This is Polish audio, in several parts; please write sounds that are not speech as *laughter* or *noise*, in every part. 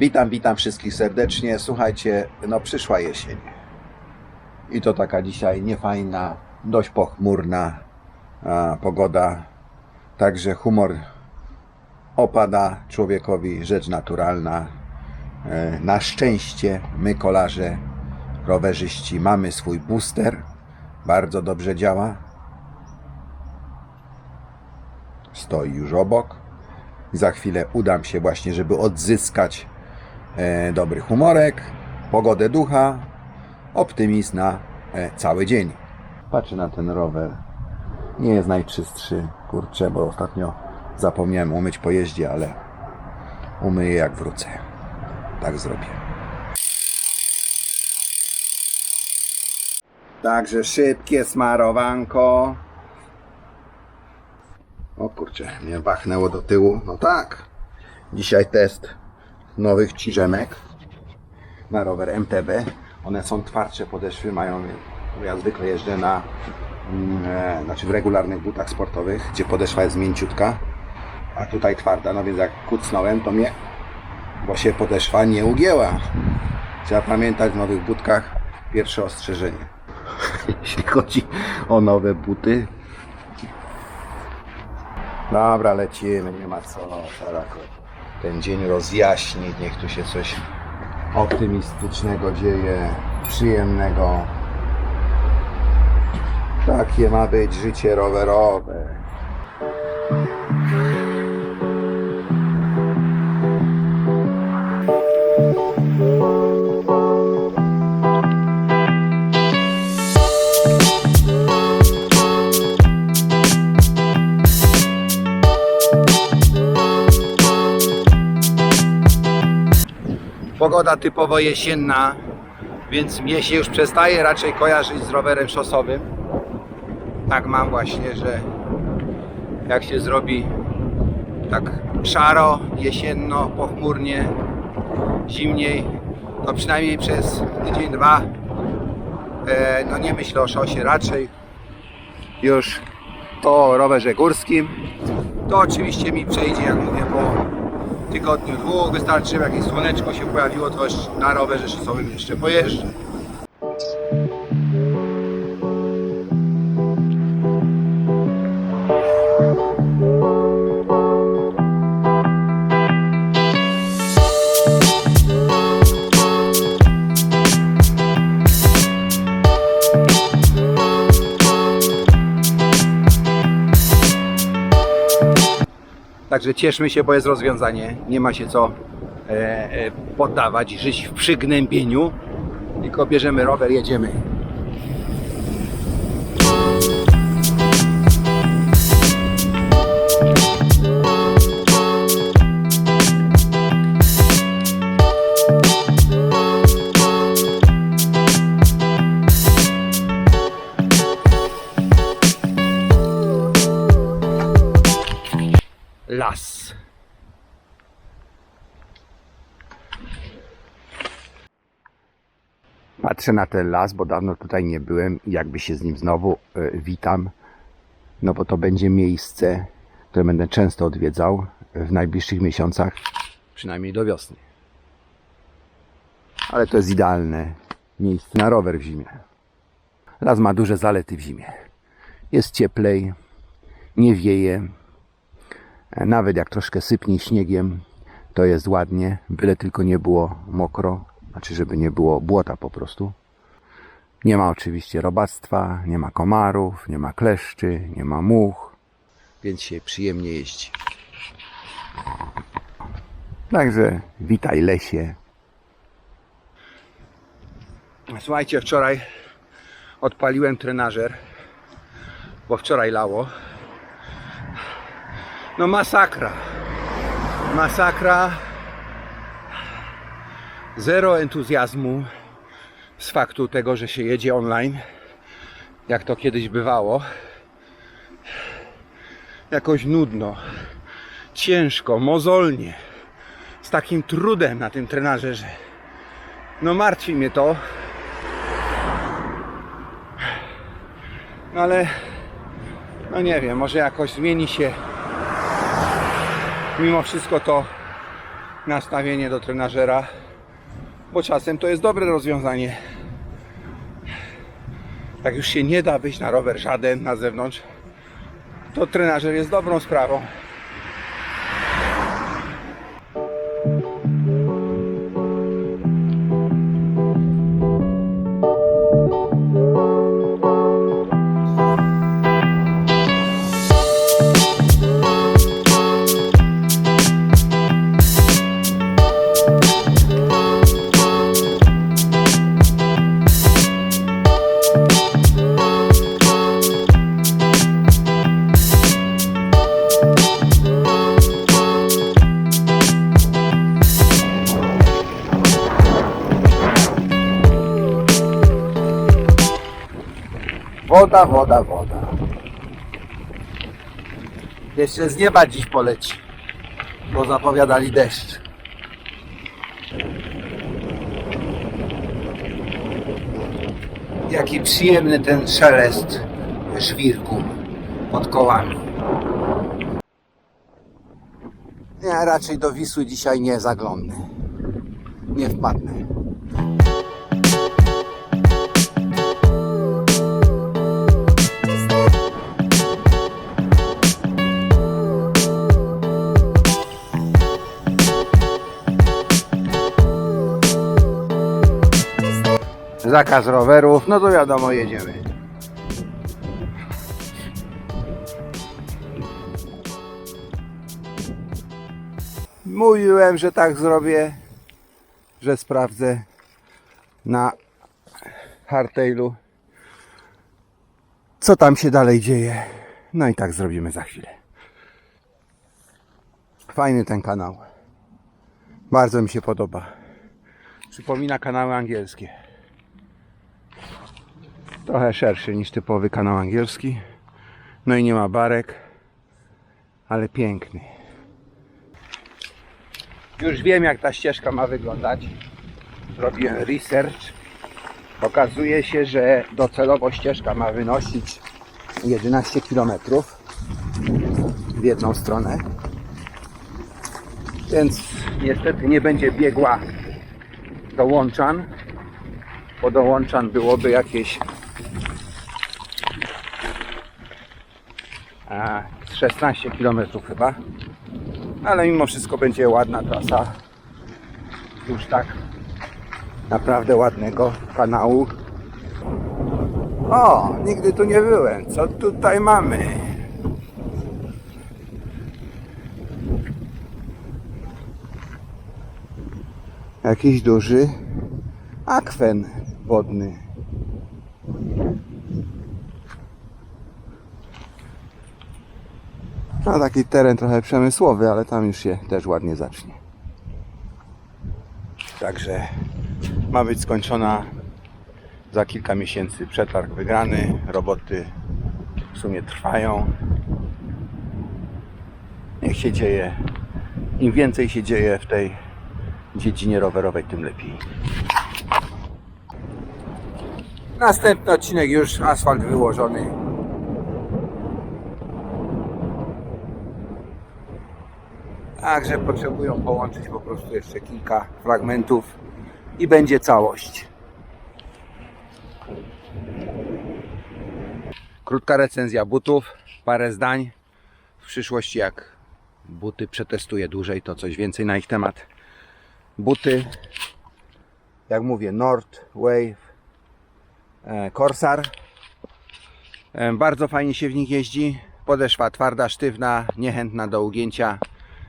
Witam, witam wszystkich serdecznie. Słuchajcie, no przyszła jesień. I to taka dzisiaj niefajna, dość pochmurna a, pogoda. Także humor opada człowiekowi, rzecz naturalna. E, na szczęście my kolarze, rowerzyści mamy swój booster. Bardzo dobrze działa. Stoi już obok. Za chwilę udam się właśnie, żeby odzyskać dobry humorek, pogodę ducha, optymizm na e, cały dzień. Patrzę na ten rower. Nie jest najczystszy, kurczę, bo ostatnio zapomniałem umyć po jeździe, ale umyję jak wrócę. Tak zrobię. Także szybkie smarowanko. O kurczę, mnie wachnęło do tyłu. No tak. Dzisiaj test nowych ciżemek na rower MTB. One są twardsze podeszwy, mają. Ja zwykle jeżdżę na, mm, e, znaczy w regularnych butach sportowych, gdzie podeszwa jest mięciutka, a tutaj twarda. No więc jak kucnąłem, to mnie, bo się podeszwa nie ugięła. Trzeba pamiętać w nowych butkach pierwsze ostrzeżenie. *laughs* Jeśli chodzi o nowe buty, Dobra, lecimy, nie ma co. Teraz ten dzień rozjaśnić, niech tu się coś optymistycznego dzieje, przyjemnego. Takie ma być życie rowerowe. Pogoda typowo jesienna, więc mnie się już przestaje raczej kojarzyć z rowerem szosowym. Tak mam właśnie, że jak się zrobi tak szaro, jesienno, pochmurnie, zimniej, to przynajmniej przez tydzień, dwa e, no nie myślę o szosie, raczej już o rowerze górskim. To oczywiście mi przejdzie, jak mówię, po tygodniu, dwóch. Wystarczy, żeby jakieś słoneczko się pojawiło, to na rowerze szosowym jeszcze pojeżdżę. Także cieszmy się, bo jest rozwiązanie. Nie ma się co e, e, poddawać, żyć w przygnębieniu. Tylko bierzemy rower, jedziemy. Patrzę na ten las, bo dawno tutaj nie byłem i jakby się z nim znowu e, witam. No bo to będzie miejsce, które będę często odwiedzał w najbliższych miesiącach, przynajmniej do wiosny. Ale to jest idealne miejsce na rower w zimie. Las ma duże zalety w zimie. Jest cieplej, nie wieje, nawet jak troszkę sypnie śniegiem, to jest ładnie, byle tylko nie było mokro, znaczy żeby nie było błota po prostu. Nie ma oczywiście robactwa, nie ma komarów, nie ma kleszczy, nie ma much, więc się przyjemnie jeździ. Także witaj lesie. Słuchajcie, wczoraj odpaliłem trenażer, bo wczoraj lało. No masakra. Masakra. Zero entuzjazmu z faktu tego, że się jedzie online, jak to kiedyś bywało. Jakoś nudno, ciężko, mozolnie, z takim trudem na tym trenażerze. No martwi mnie to. No ale, no nie wiem, może jakoś zmieni się mimo wszystko to nastawienie do trenażera, bo czasem to jest dobre rozwiązanie. Jak już się nie da wyjść na rower żaden na zewnątrz, to trenażer jest dobrą sprawą. Woda, woda, woda. Jeszcze z nieba dziś poleci, bo zapowiadali deszcz. Jaki przyjemny ten szelest żwirku pod kołami. Ja raczej do Wisły dzisiaj nie zaglądnę. Nie wpadnę. Zakaz rowerów, no to wiadomo, jedziemy. Mówiłem, że tak zrobię, że sprawdzę na hardtailu, co tam się dalej dzieje. No i tak zrobimy za chwilę. Fajny ten kanał. Bardzo mi się podoba. Przypomina kanały angielskie trochę szerszy niż typowy kanał angielski. No i nie ma barek, ale piękny. Już wiem jak ta ścieżka ma wyglądać. Zrobiłem research. Okazuje się, że docelowo ścieżka ma wynosić 11 km w jedną stronę. Więc niestety nie będzie biegła do Łączan, bo do Łączan byłoby jakieś 16 km chyba. Ale mimo wszystko będzie ładna trasa. Już tak naprawdę ładnego kanału. O, nigdy tu nie byłem. Co tutaj mamy? Jakiś duży akwen wodny. No taki teren trochę przemysłowy, ale tam już się też ładnie zacznie. Także ma być skończona za kilka miesięcy przetarg wygrany. Roboty w sumie trwają. Niech się dzieje. Im więcej się dzieje w tej dziedzinie rowerowej, tym lepiej. Następny odcinek już asfalt wyłożony. Także potrzebują połączyć po prostu jeszcze kilka fragmentów i będzie całość. Krótka recenzja butów, parę zdań. W przyszłości jak buty przetestuję dłużej, to coś więcej na ich temat. Buty, jak mówię, Nord Wave e, Corsair. E, Bardzo fajnie się w nich jeździ. Podeszwa twarda, sztywna, niechętna do ugięcia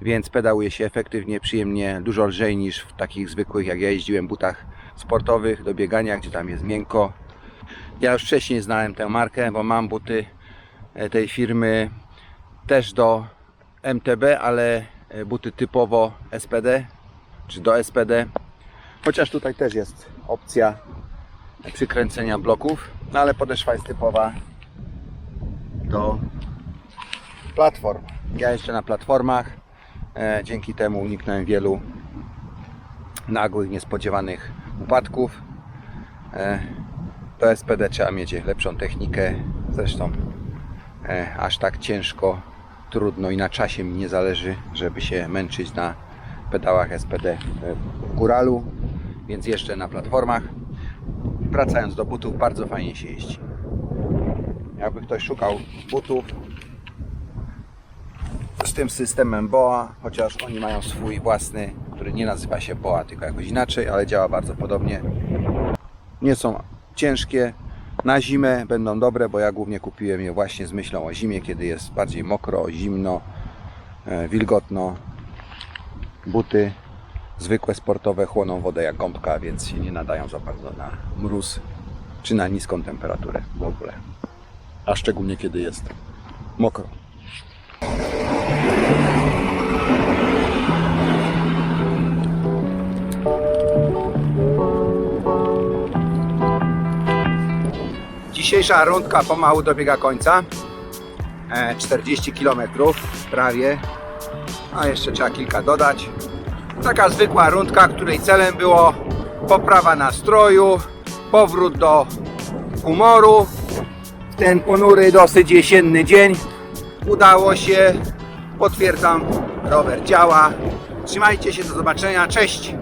więc pedałuje się efektywnie, przyjemnie, dużo lżej niż w takich zwykłych, jak ja jeździłem, butach sportowych do biegania, gdzie tam jest miękko. Ja już wcześniej znałem tę markę, bo mam buty e, tej firmy też do MTB, ale e, buty typowo SPD, czy do SPD. Chociaż tutaj też jest opcja przykręcenia bloków, no ale podeszwa jest typowa do platform. Ja jeszcze na platformach. E, Dzięki temu uniknąłem wielu nagłych, niespodziewanych upadków. E, Do SPD trzeba mieć lepszą technikę. Zresztą e, aż tak ciężko, trudno i na czasie mi nie zależy, żeby się męczyć na pedałach SPD w góralu, więc jeszcze na platformach. Wracając do butów, bardzo fajnie się jeździ. Jakby ktoś szukał butów tym systemem BOA, chociaż oni mają swój własny, który nie nazywa się BOA, tylko jakoś inaczej, ale działa bardzo podobnie. Nie są ciężkie. Na zimę będą dobre, bo ja głównie kupiłem je właśnie z myślą o zimie, kiedy jest bardziej mokro, zimno, e, wilgotno. Buty zwykłe sportowe chłoną wodę jak gąbka, więc się nie nadają za bardzo na mróz czy na niską temperaturę w ogóle. A szczególnie kiedy jest mokro. Dzisiejsza rundka pomału dobiega końca. E, 40 km prawie. A jeszcze trzeba kilka dodać. Taka zwykła rundka, której celem było poprawa nastroju, powrót do humoru. Ten ponury, dosyć jesienny dzień udało się. Potwierdzam, rower działa. Trzymajcie się, do zobaczenia. Cześć!